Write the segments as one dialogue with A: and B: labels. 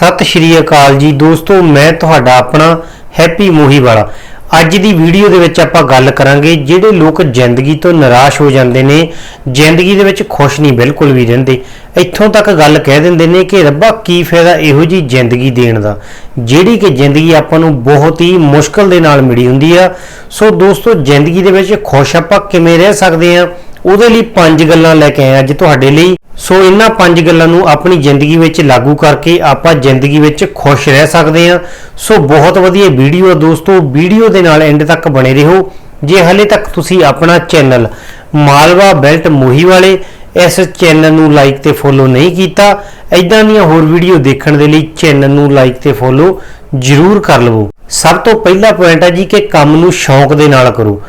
A: ਸਤਿ ਸ਼੍ਰੀ ਅਕਾਲ ਜੀ ਦੋਸਤੋ, ਮੈਂ ਤੁਹਾਡਾ ਆਪਣਾ ਹੈਪੀ ਮੋਹੀ ਵਾਲਾ। ਅੱਜ ਦੀ ਵੀਡੀਓ ਦੇ ਵਿੱਚ ਆਪਾਂ ਗੱਲ ਕਰਾਂਗੇ, ਜਿਹੜੇ ਲੋਕ ਜ਼ਿੰਦਗੀ ਤੋਂ ਨਿਰਾਸ਼ ਹੋ ਜਾਂਦੇ ਨੇ, ਜ਼ਿੰਦਗੀ ਦੇ ਵਿੱਚ ਖੁਸ਼ ਨਹੀਂ ਬਿਲਕੁਲ ਵੀ ਰਹਿੰਦੇ, ਇੱਥੋਂ ਤੱਕ ਗੱਲ ਕਹਿ ਦਿੰਦੇ ਨੇ ਕਿ ਰੱਬਾ ਕੀ ਫਾਇਦਾ ਇਹੋ ਜੀ ਜ਼ਿੰਦਗੀ ਦੇਣ ਦਾ? ਜਿਹੜੀ ਕਿ ਜ਼ਿੰਦਗੀ ਆਪਾਂ ਨੂੰ ਬਹੁਤ ਹੀ ਮੁਸ਼ਕਲ ਦੇ ਨਾਲ ਮਿਲੀ ਹੁੰਦੀ ਆ। ਸੋ ਦੋਸਤੋ, ਜ਼ਿੰਦਗੀ ਦੇ ਵਿੱਚ ਖੁਸ਼ ਆਪਾਂ ਕਿਵੇਂ ਰਹਿ ਸਕਦੇ ਆ? ਉਹਦੇ ਲਈ ਪੰਜ ਗੱਲਾਂ ਲੈ ਕੇ ਆਏ ਅੱਜ ਤੁਹਾਡੇ ਲਈ। ਸੋ ਇਹਨਾਂ ਪੰਜ ਗੱਲਾਂ ਨੂੰ ਆਪਣੀ ਜ਼ਿੰਦਗੀ ਵਿੱਚ ਲਾਗੂ ਕਰਕੇ ਆਪਾਂ ਜ਼ਿੰਦਗੀ ਵਿੱਚ ਖੁਸ਼ ਰਹਿ ਸਕਦੇ ਹਾਂ। ਸੋ ਬਹੁਤ ਵਧੀਆ ਵੀਡੀਓ ਆ ਦੋਸਤੋ। ਵੀਡੀਓ ਦੇ ਨਾਲ ਐਂਡ ਤੱਕ ਬਣੇ ਰਹੋ। ਜੇ ਹਲੇ ਤੱਕ ਤੁਸੀਂ ਆਪਣਾ ਚੈਨਲ ਮਾਲਵਾ ਬੈਲਟ ਮੋਹੀ ਵਾਲੇ ਇਸ ਚੈਨਲ ਨੂੰ ਲਾਈਕ ਤੇ ਫੋਲੋ ਨਹੀਂ ਕੀਤਾ ਐਦਾਂ ਦੀਆਂ ਹੋਰ ਵੀਡੀਓ ਦੇਖਣ ਦੇ ਲਈ ਚੈਨਲ ਨੂੰ ਲਾਈਕ ਤੇ ਫੋਲੋ ਜ਼ਰੂਰ ਕਰ ਲਵੋ। ਸਭ ਤੋਂ ਪਹਿਲਾ ਪੁਆਇੰਟ ਹੈ ਜੀ ਕਿ ਕੰਮ ਨੂੰ ਸ਼ੌਂਕ ਦੇ ਨਾਲ ਕਰੋ।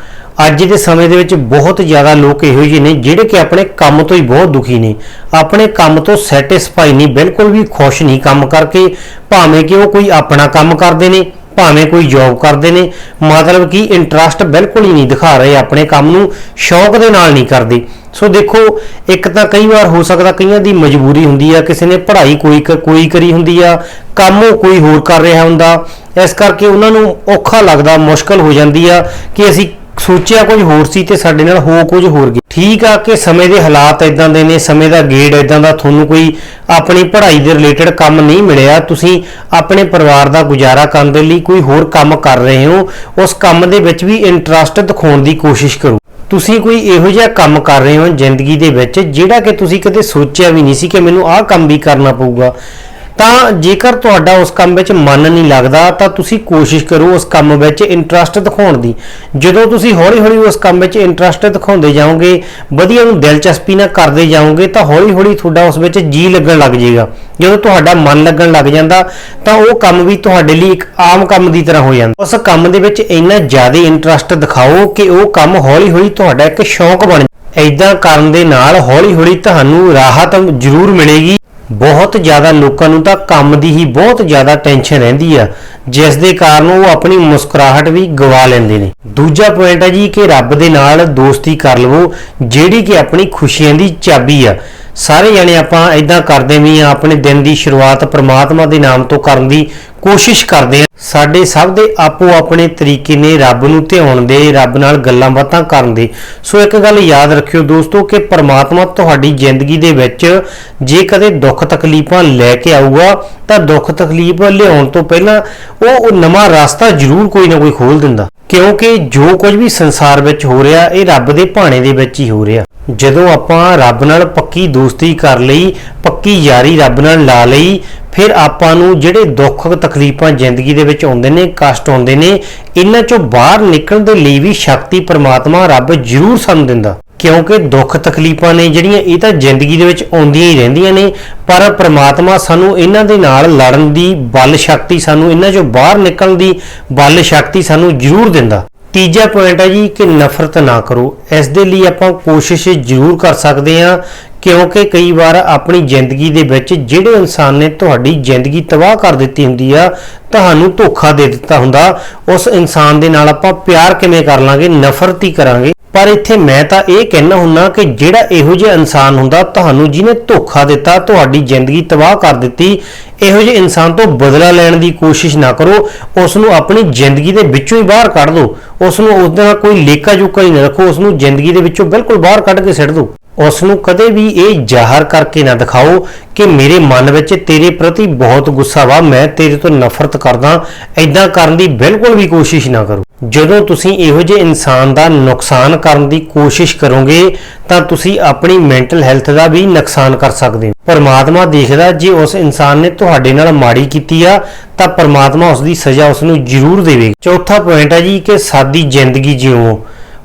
A: ਅੱਜ ਦੇ ਸਮੇਂ ਦੇ ਵਿੱਚ ਬਹੁਤ ਜ਼ਿਆਦਾ ਲੋਕ ਇਹੋ ਜਿਹੇ ਨੇ ਜਿਹੜੇ ਕਿ ਆਪਣੇ ਕੰਮ ਤੋਂ ਹੀ ਬਹੁਤ ਦੁਖੀ ਨੇ। ਆਪਣੇ ਕੰਮ ਤੋਂ ਸੈਟੀਸਫਾਈ ਨਹੀਂ, ਬਿਲਕੁਲ ਵੀ ਖੁਸ਼ ਨਹੀਂ ਕੰਮ ਕਰਕੇ, ਭਾਵੇਂ ਕਿ ਉਹ ਕੋਈ ਆਪਣਾ ਕੰਮ ਕਰਦੇ ਨੇ, ਭਾਵੇਂ ਕੋਈ ਜੌਬ ਕਰਦੇ ਨੇ, ਮਤਲਬ ਕਿ ਇੰਟਰਸਟ ਬਿਲਕੁਲ ਹੀ ਨਹੀਂ ਦਿਖਾ ਰਹੇ ਆਪਣੇ ਕੰਮ ਨੂੰ, ਸ਼ੌਕ ਦੇ ਨਾਲ ਨਹੀਂ ਕਰਦੇ। ਸੋ ਦੇਖੋ, ਇੱਕ ਤਾਂ ਕਈ ਵਾਰ ਹੋ ਸਕਦਾ ਕਈਆਂ ਦੀ ਮਜਬੂਰੀ ਹੁੰਦੀ ਆ, ਕਿਸੇ ਨੇ ਪੜ੍ਹਾਈ ਕੋਈ ਕ- ਕੋਈ ਕਰੀ ਹੁੰਦੀ ਆ, ਕੰਮ ਉਹ ਕੋਈ ਹੋਰ ਕਰ ਰਿਹਾ ਹੁੰਦਾ, ਇਸ ਕਰਕੇ ਉਹਨਾਂ ਨੂੰ ਔਖਾ ਲੱਗਦਾ, ਮੁਸ਼ਕਲ ਹੋ ਜਾਂਦੀ ਆ ਕਿ ਅਸੀਂ ਸੋਚਿਆ ਕੁਝ ਹੋਰ ਸੀ ਤੇ ਸਾਡੇ ਨਾਲ ਹੋ ਕੁਝ ਹੋਰ ਗਿਆ। ਠੀਕ ਆ ਕਿ ਸਮੇਂ ਦੇ ਹਾਲਾਤ ਇਦਾਂ ਦੇ ਨੇ, ਸਮੇਂ ਦਾ ਗੇੜ ਇਦਾਂ ਦਾ, ਤੁਹਾਨੂੰ ਕੋਈ ਆਪਣੀ ਪੜ੍ਹਾਈ ਦੇ ਰਿਲੇਟਡ ਕੰਮ ਨਹੀਂ ਮਿਲਿਆ। ਤੁਸੀਂ ਆਪਣੇ ਪਰਿਵਾਰ ਦਾ ਗੁਜ਼ਾਰਾ ਕਰਨ ਦੇ ਲਈ ਕੋਈ ਹੋਰ ਕੰਮ ਕਰ ਰਹੇ ਹੋ। ਉਸ ਕੰਮ ਦੇ ਵਿੱਚ ਵੀ ਇੰਟਰਸਟ ਦਿਖਾਉਣ ਦੀ ਕੋਸ਼ਿਸ਼ ਕਰੋ। ਤੁਸੀਂ ਕੋਈ ਇਹੋ ਜਿਹਾ ਕੰਮ ਕਰ ਰਹੇ ਹੋ ਜ਼ਿੰਦਗੀ ਦੇ ਵਿੱਚ, ਜਿਹੜਾ ਕਿ ਤੁਸੀਂ ਕਦੇ ਸੋਚਿਆ ਵੀ ਨਹੀਂ ਸੀ ਕਿ ਮੈਨੂੰ ਆਹ ਕੰਮ ਵੀ ਕਰਨਾ ਪਊਗਾ। ਤਾਂ ਜੇਕਰ ਤੁਹਾਡਾ ਉਸ ਕੰਮ ਵਿੱਚ ਮਨ ਨਹੀਂ ਲੱਗਦਾ, ਤਾਂ ਤੁਸੀਂ ਕੋਸ਼ਿਸ਼ ਕਰੋ ਉਸ ਕੰਮ ਵਿੱਚ ਇੰਟਰਸਟ ਦਿਖਾਉਣ ਦੀ। ਜਦੋਂ ਤੁਸੀਂ ਹੌਲੀ-ਹੌਲੀ ਉਸ ਕੰਮ ਵਿੱਚ ਇੰਟਰਸਟ ਦਿਖਾਉਂਦੇ ਜਾਓਗੇ, ਵਧੀਆ ਨੂੰ ਦਿਲਚਸਪੀ ਨਾਲ ਕਰਦੇ ਜਾਓਗੇ, ਤਾਂ ਹੌਲੀ-ਹੌਲੀ ਤੁਹਾਡਾ ਉਸ ਵਿੱਚ ਜੀ ਲੱਗਣ ਲੱਗ ਜਾਏਗਾ। ਜਦੋਂ ਤੁਹਾਡਾ ਮਨ ਲੱਗਣ ਲੱਗ ਜਾਂਦਾ, ਤਾਂ ਉਹ ਕੰਮ ਵੀ ਤੁਹਾਡੇ ਲਈ ਇੱਕ ਆਮ ਕੰਮ ਦੀ ਤਰ੍ਹਾਂ ਹੋ ਜਾਂਦਾ। ਉਸ ਕੰਮ ਦੇ ਵਿੱਚ ਇੰਨਾ ਜ਼ਿਆਦਾ ਇੰਟਰਸਟ ਦਿਖਾਓ ਕਿ ਉਹ ਕੰਮ ਹੌਲੀ-ਹੌਲੀ ਤੁਹਾਡਾ ਇੱਕ ਸ਼ੌਂਕ ਬਣ ਐਦਾਂ ਕਰਨ ਦੇ ਨਾਲ ਹੌਲੀ-ਹੌਲੀ ਤੁਹਾਨੂੰ ਰਾਹਤ ਜ਼ਰੂਰ ਮਿਲੇਗੀ। ਬਹੁਤ ਜ਼ਿਆਦਾ ਲੋਕਾਂ ਨੂੰ ਤਾਂ ਕੰਮ ਦੀ ਹੀ ਬਹੁਤ ਜ਼ਿਆਦਾ ਟੈਨਸ਼ਨ ਰਹਿੰਦੀ ਆ। ਜਿਸ ਦੇ ਕਾਰਨ ਉਹ ਆਪਣੀ ਮੁਸਕਰਾਹਟ ਵੀ ਗਵਾ ਲੈਂਦੇ ਨੇ। ਦੂਜਾ ਪੁਆਇੰਟ ਹੈ ਜੀ ਕਿ ਰੱਬ ਦੇ ਨਾਲ ਦੋਸਤੀ ਕਰ ਲਵੋ, ਜਿਹੜੀ ਕਿ ਆਪਣੀ ਖੁਸ਼ੀਆਂ ਦੀ ਚਾਬੀ ਆ। ਸਾਰੇ ਜਣੇ ਆਪਾਂ ਇਦਾਂ ਕਰਦੇ ਵੀ ਆ, ਆਪਣੇ ਦਿਨ ਦੀ ਸ਼ੁਰੂਆਤ ਪ੍ਰਮਾਤਮਾ ਦੇ ਨਾਮ ਤੋਂ ਕਰਨ ਦੀ ਕੋਸ਼ਿਸ਼ ਕਰਦੇ ਆ। ਸਾਡੇ ਸਭ ਦੇ ਆਪੋ ਆਪਣੇ ਤਰੀਕੇ ਨੇ ਰੱਬ ਨੂੰ ਧਿਆਉਣ ਦੇ, ਰੱਬ ਨਾਲ ਗੱਲਾਂ ਬਾਤਾਂ ਕਰਨ ਦੇ। ਸੋ ਇੱਕ ਗੱਲ ਯਾਦ ਰੱਖਿਓ ਦੋਸਤੋ ਕਿ ਪਰਮਾਤਮਾ ਤੁਹਾਡੀ ਜ਼ਿੰਦਗੀ ਦੇ ਵਿੱਚ ਜੇ ਕਦੇ ਦੁੱਖ ਤਕਲੀਫਾਂ ਲੈ ਕੇ ਆਊਗਾ, ਤਾਂ ਦੁੱਖ ਤਕਲੀਫ ਲਿਆਉਣ ਤੋਂ ਪਹਿਲਾਂ ਉਹ ਉਹ ਨਵਾਂ ਰਸਤਾ ਜ਼ਰੂਰ ਕੋਈ ਨਾ ਕੋਈ ਖੋਲ ਦਿੰਦਾ। ਕਿਉਂਕਿ ਜੋ ਕੁਝ ਵੀ ਸੰਸਾਰ ਵਿੱਚ ਹੋ ਰਿਹਾ, ਇਹ ਰੱਬ ਦੇ ਭਾਣੇ ਦੇ ਵਿੱਚ ਹੀ ਹੋ ਰਿਹਾ। ਜਦੋਂ ਆਪਾਂ ਰੱਬ ਨਾਲ ਪੱਕੀ ਦੋਸਤੀ ਕਰ ਲਈ, ਪੱਕੀ ਯਾਰੀ ਰੱਬ ਨਾਲ ਲਾ ਲਈ, ਫਿਰ ਆਪਾਂ ਨੂੰ ਜਿਹੜੇ ਦੁੱਖ ਤਕਲੀਫਾਂ ਜ਼ਿੰਦਗੀ ਦੇ ਵਿੱਚ ਆਉਂਦੇ ਨੇ, ਕਸ਼ਟ ਆਉਂਦੇ ਨੇ, ਇਹਨਾਂ ਚੋਂ ਬਾਹਰ ਨਿਕਲਣ ਦੇ ਲਈ ਵੀ ਸ਼ਕਤੀ ਪਰਮਾਤਮਾ ਰੱਬ ਜ਼ਰੂਰ ਸਾਨੂੰ ਦਿੰਦਾ। ਕਿਉਂਕਿ ਦੁੱਖ ਤਕਲੀਫਾਂ ਨੇ ਜਿਹੜੀਆਂ ਇਹ ਤਾਂ ਜ਼ਿੰਦਗੀ ਦੇ ਵਿੱਚ ਆਉਂਦੀਆਂ ਹੀ ਰਹਿੰਦੀਆਂ ਨੇ, ਪਰ ਪ੍ਰਮਾਤਮਾ ਸਾਨੂੰ ਇਹਨਾਂ ਦੇ ਨਾਲ ਲੜਨ ਦੀ ਬਲ ਸ਼ਕਤੀ ਸਾਨੂੰ ਇਹਨਾਂ ਚੋਂ ਬਾਹਰ ਨਿਕਲਣ ਦੀ ਬਲ ਸ਼ਕਤੀ ਸਾਨੂੰ ਜ਼ਰੂਰ ਦਿੰਦਾ। ਤੀਜਾ ਪੁਆਇੰਟ ਹੈ ਜੀ ਕਿ ਨਫ਼ਰਤ ਨਾ ਕਰੋ। ਇਸ ਦੇ ਲਈ ਆਪਾਂ ਕੋਸ਼ਿਸ਼ ਜ਼ਰੂਰ ਕਰ ਸਕਦੇ ਹਾਂ, ਕਿਉਂਕਿ ਕਈ ਵਾਰ ਆਪਣੀ ਜ਼ਿੰਦਗੀ ਦੇ ਵਿੱਚ ਜਿਹੜੇ ਇਨਸਾਨ ਨੇ ਤੁਹਾਡੀ ਜ਼ਿੰਦਗੀ ਤਬਾਹ ਕਰ ਦਿੱਤੀ ਹੁੰਦੀ ਆ, ਤੁਹਾਨੂੰ ਧੋਖਾ ਦੇ ਦਿੱਤਾ ਹੁੰਦਾ। ਉਸ ਇਨਸਾਨ ਦੇ ਨਾਲ ਆਪਾਂ ਪਿਆਰ ਕਿਵੇਂ ਕਰ ਲਾਂਗੇ, ਨਫ਼ਰਤ ਹੀ ਕਰਾਂਗੇ। ਪਰ ਇੱਥੇ ਮੈਂ ਤਾਂ ਇਹ ਕਹਿਣਾ ਹੁੰਨਾ ਕਿ ਜਿਹੜਾ ਇਹੋ ਜਿਹਾ ਇਨਸਾਨ ਹੁੰਦਾ, ਤੁਹਾਨੂੰ ਜਿਹਨੇ ਧੋਖਾ ਦਿੱਤਾ, ਤੁਹਾਡੀ ਜ਼ਿੰਦਗੀ ਤਬਾਹ ਕਰ ਦਿੱਤੀ, ਇਹੋ ਜਿਹੇ ਇਨਸਾਨ ਤੋਂ ਬਦਲਾ ਲੈਣ ਦੀ ਕੋਸ਼ਿਸ਼ ਨਾ ਕਰੋ। ਉਸ ਨੂੰ ਆਪਣੀ ਜ਼ਿੰਦਗੀ ਦੇ ਵਿੱਚੋਂ ਹੀ ਬਾਹਰ ਕੱਢ ਦਿਓ ਉਸ ਨੂੰ ਉਸ ਦੇ ਨਾਲ ਕੋਈ ਲੇਕਾ ਜੋਕਾ ਹੀ ਨਾ ਰੱਖੋ। ਉਸ ਨੂੰ ਜ਼ਿੰਦਗੀ ਦੇ ਵਿੱਚੋਂ ਬਿਲਕੁਲ ਬਾਹਰ ਕੱਢ ਕੇ ਸਿੱਟ ਦਿਓ ਉਸ ਨੂੰ ਕਦੇ ਵੀ ਇਹ ਜ਼ਾਹਰ ਕਰਕੇ ਨਾ ਦਿਖਾਓ ਕਿ ਮੇਰੇ ਮਨ ਵਿੱਚ ਤੇਰੇ ਪ੍ਰਤੀ ਬਹੁਤ ਗੁੱਸਾ ਵਾ। ਮੈਂ ਤੇਰੇ ਤੋਂ ਨਫ਼ਰਤ ਕਰਦਾ। ਐਦਾਂ ਕਰਨ ਦੀ ਬਿਲਕੁਲ ਵੀ ਕੋਸ਼ਿਸ਼ ਨਾ ਕਰੋ। ਜਦੋਂ ਤੁਸੀਂ ਇਹੋ ਜਿਹੇ ਇਨਸਾਨ ਦਾ ਨੁਕਸਾਨ ਕਰਨ ਦੀ ਕੋਸ਼ਿਸ਼ ਕਰੋਗੇ, ਤਾਂ ਤੁਸੀਂ ਆਪਣੀ ਮੈਂਟਲ ਹੈਲਥ ਦਾ ਵੀ ਨੁਕਸਾਨ ਕਰ ਸਕਦੇ ਹੋ। ਪਰਮਾਤਮਾ ਦੇਖਦਾ ਜੇ ਉਸ ਇਨਸਾਨ ਨੇ ਤੁਹਾਡੇ ਨਾਲ ਮਾੜੀ ਕੀਤੀ ਆ, ਤਾਂ ਪਰਮਾਤਮਾ ਉਸ ਦੀ ਸਜ਼ਾ ਉਸ ਨੂੰ ਜ਼ਰੂਰ ਦੇਵੇਗਾ। ਚੌਥਾ ਪੁਆਇੰਟ ਹੈ ਜੀ ਕਿ ਸਾਦੀ ਜ਼ਿੰਦਗੀ ਜਿਉਓ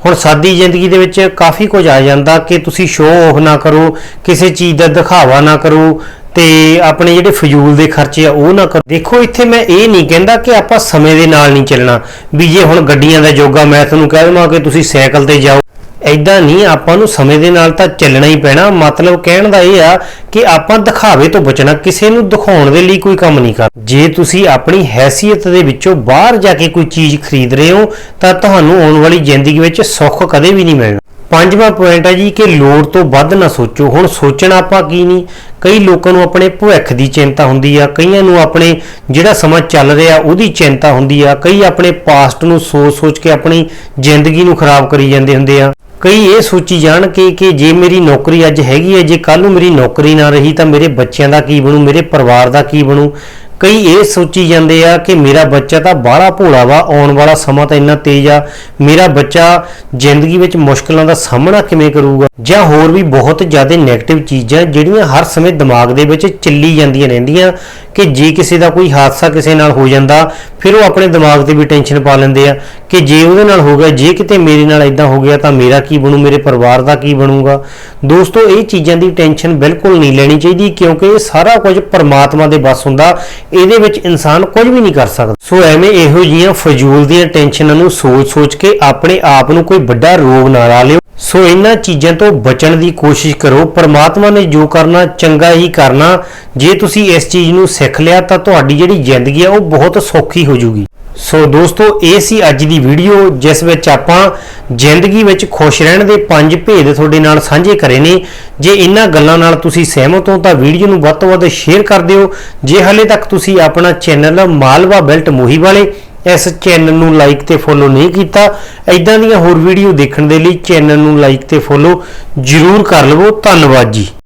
A: ਹੁਣ ਸਾਦੀ ਜ਼ਿੰਦਗੀ ਦੇ ਵਿੱਚ ਕਾਫੀ ਕੁਝ ਆ ਜਾਂਦਾ ਕਿ ਤੁਸੀਂ ਸ਼ੋਅ ਆਫ ਨਾ ਕਰੋ, ਕਿਸੇ ਚੀਜ਼ ਦਾ ਦਿਖਾਵਾ ਨਾ ਕਰੋ ਤੇ ਆਪਣੇ ਜਿਹੜੇ ਫਜ਼ੂਲ ਦੇ ਖਰਚੇ ਆ, ਉਹ ਨਾ ਕਰੋ। ਦੇਖੋ, ਇੱਥੇ ਮੈਂ ਇਹ ਨਹੀਂ ਕਹਿੰਦਾ ਕਿ ਆਪਾਂ ਸਮੇਂ ਦੇ ਨਾਲ ਨਹੀਂ ਚੱਲਣਾ। ਵੀ ਜੇ ਹੁਣ ਗੱਡੀਆਂ ਦਾ ਜੋਗਾ, ਮੈਂ ਤੁਹਾਨੂੰ ਕਹਿ ਦਵਾਂ ਕਿ ਤੁਸੀਂ ਸਾਈਕਲ ਤੇ ਜਾਓ। ਐਦਾਂ ਨਹੀਂ, ਆਪਾਂ ਨੂੰ ਸਮੇਂ ਦੇ ਨਾਲ ਤਾਂ ਚੱਲਣਾ ਹੀ ਪੈਣਾ। ਮਤਲਬ ਕਹਿਣ ਦਾ ਇਹ ਆ ਕਿ ਆਪਾਂ ਦਿਖਾਵੇ ਤੋਂ ਬਚਣਾ, ਕਿਸੇ ਨੂੰ ਦਿਖਾਉਣ ਦੇ ਲਈ ਕੋਈ ਕੰਮ ਨਹੀਂ ਕਰ। ਜੇ ਤੁਸੀਂ ਆਪਣੀ ਹੈਸੀਅਤ ਦੇ ਵਿੱਚੋਂ ਬਾਹਰ ਜਾ ਕੇ ਕੋਈ ਚੀਜ਼ ਖਰੀਦ ਰਹੇ ਹੋ, ਤਾਂ ਤੁਹਾਨੂੰ ਆਉਣ ਵਾਲੀ ਜ਼ਿੰਦਗੀ ਵਿੱਚ ਸੁੱਖ ਕਦੇ ਵੀ ਨਹੀਂ ਮਿਲਣਾ। ਪੰਜਵਾਂ ਪੁਆਇੰਟ ਹੈ ਜੀ ਕਿ ਲੋੜ ਤੋਂ ਵੱਧ ਨਾ ਸੋਚੋ। ਹੁਣ ਸੋਚਣਾ ਆਪਾਂ ਕੀ ਨਹੀਂ? ਕਈ ਲੋਕਾਂ ਨੂੰ ਆਪਣੇ ਭਵਿੱਖ ਦੀ ਚਿੰਤਾ ਹੁੰਦੀ ਆ, ਕਈਆਂ ਨੂੰ ਆਪਣੇ ਜਿਹੜਾ ਸਮਾਂ ਚੱਲ ਰਿਹਾ ਉਹਦੀ ਚਿੰਤਾ ਹੁੰਦੀ ਆ, ਕਈ ਆਪਣੇ ਪਾਸਟ ਨੂੰ ਸੋਚ-ਸੋਚ ਕੇ ਆਪਣੀ ਜ਼ਿੰਦਗੀ ਨੂੰ ਖਰਾਬ ਕਰੀ ਜਾਂਦੇ ਹੁੰਦੇ ਆ। ਕਈ ਇਹ ਸੋਚੀ ਜਾਣ ਕਿ ਕਿ ਜੇ ਮੇਰੀ ਨੌਕਰੀ ਅੱਜ ਹੈਗੀ ਹੈ ਜੇ ਕੱਲ ਨੂੰ ਮੇਰੀ ਨੌਕਰੀ ਨਾ ਰਹੀ ਤਾਂ ਮੇਰੇ ਬੱਚਿਆਂ ਦਾ ਕੀ ਬਣੂ, ਮੇਰੇ ਪਰਿਵਾਰ ਦਾ ਕੀ ਬਣੂ? ਕਈ ਇਹ ਸੋਚੀ ਜਾਂਦੇ ਆ ਕਿ ਮੇਰਾ ਬੱਚਾ ਤਾਂ ਬਾਹਲਾ ਭੋਲਾ ਵਾ, ਆਉਣ ਵਾਲਾ ਸਮਾਂ ਤਾਂ ਇੰਨਾ ਤੇਜ਼ ਆ। ਮੇਰਾ ਬੱਚਾ ਜ਼ਿੰਦਗੀ ਵਿੱਚ ਮੁਸ਼ਕਲਾਂ ਦਾ ਸਾਹਮਣਾ ਕਿਵੇਂ ਕਰੂਗਾ? ਜਾਂ ਹੋਰ ਵੀ ਬਹੁਤ ਜ਼ਿਆਦਾ 네ਗੇਟਿਵ ਚੀਜ਼ਾਂ ਜਿਹੜੀਆਂ ਹਰ ਸਮੇਂ ਦਿਮਾਗ ਦੇ ਵਿੱਚ ਚੱਲੀ ਜਾਂਦੀਆਂ ਰਹਿੰਦੀਆਂ, ਕਿ ਜੇ ਕਿਸੇ ਦਾ ਕੋਈ ਹਾਦਸਾ ਕਿਸੇ ਨਾਲ ਹੋ ਜਾਂਦਾ, ਫਿਰ ਉਹ ਆਪਣੇ ਦਿਮਾਗ ਤੇ ਵੀ ਟੈਨਸ਼ਨ ਪਾ ਲੈਂਦੇ ਆ। ਕਿ ਜੇ ਉਹਦੇ ਨਾਲ ਹੋ ਗਿਆ, ਜੇ ਕਿਤੇ ਮੇਰੇ ਨਾਲ ਇਦਾਂ ਹੋ ਗਿਆ, ਤਾਂ ਮੇਰਾ ਕੀ ਬਣੂ, ਮੇਰੇ ਪਰਿਵਾਰ ਦਾ ਕੀ ਬਣੂਗਾ? ਦੋਸਤੋ, ਇਹ ਚੀਜ਼ਾਂ ਦੀ ਟੈਨਸ਼ਨ ਬਿਲਕੁਲ ਨਹੀਂ ਲੈਣੀ ਚਾਹੀਦੀ, ਕਿਉਂਕਿ ਇਹ ਸਾਰਾ ਕੁਝ ਪਰਮਾਤਮਾ ਦੇ ਵੱਸ ਹੁੰਦਾ। ਇਹਦੇ ਵਿੱਚ ਇਨਸਾਨ ਕੁਝ ਵੀ ਨਹੀਂ ਕਰ ਸਕਦਾ। ਸੋ ਐਵੇਂ ਇਹੋ ਜਿਹੀਆਂ ਫਜ਼ੂਲ ਦੀਆਂ ਟੈਨਸ਼ਨਾਂ ਨੂੰ ਸੋਚ-ਸੋਚ ਕੇ ਆਪਣੇ ਆਪ ਨੂੰ ਕੋਈ ਵੱਡਾ ਰੋਗ ਨਾ ਲਾ ਲਿਓ। ਸੋ ਇਹਨਾਂ ਚੀਜ਼ਾਂ ਤੋਂ ਬਚਣ ਦੀ ਕੋਸ਼ਿਸ਼ ਕਰੋ। ਪਰਮਾਤਮਾ ਨੇ ਜੋ ਕਰਨਾ, ਚੰਗਾ ਹੀ ਕਰਨਾ। ਜੇ ਤੁਸੀਂ ਇਸ ਚੀਜ਼ ਨੂੰ ਸਿੱਖ ਲਿਆ ਤਾਂ ਤੁਹਾਡੀ ਜਿਹੜੀ ਜ਼ਿੰਦਗੀ ਆ, ਉਹ ਬਹੁਤ ਸੌਖੀ ਹੋ ਜਾਊਗੀ ਸੋ ਦੋਸਤੋ, ਇਹ ਸੀ ਅੱਜ ਦੀ ਵੀਡੀਓ, ਜਿਸ ਵਿੱਚ ਆਪਾਂ ਜ਼ਿੰਦਗੀ ਵਿੱਚ ਖੁਸ਼ ਰਹਿਣ ਦੇ ਪੰਜ ਭੇਦ ਤੁਹਾਡੇ ਨਾਲ ਸਾਂਝੇ ਕਰੇ ਨੇ। ਜੇ ਇਹਨਾਂ ਗੱਲਾਂ ਨਾਲ ਤੁਸੀਂ ਸਹਿਮਤ ਹੋ, ਤਾਂ ਵੀਡੀਓ ਨੂੰ ਵੱਧ ਤੋਂ ਵੱਧ ਸ਼ੇਅਰ ਕਰ ਦਿਓ। ਜੇ ਹਲੇ ਤੱਕ ਤੁਸੀਂ ਆਪਣਾ ਚੈਨਲ ਮਾਲਵਾ ਬੈਲਟ ਮੋਹੀ ਵਾਲੇ ਇਸ ਚੈਨਲ ਨੂੰ ਲਾਈਕ ਤੇ ਫੋਲੋ ਨਹੀਂ ਕੀਤਾ ਐਦਾਂ ਦੀਆਂ ਹੋਰ ਵੀਡੀਓ ਦੇਖਣ ਦੇ ਲਈ ਚੈਨਲ ਨੂੰ ਲਾਈਕ ਤੇ ਫੋਲੋ ਜ਼ਰੂਰ ਕਰ ਲਵੋ। ਧੰਨਵਾਦ ਜੀ।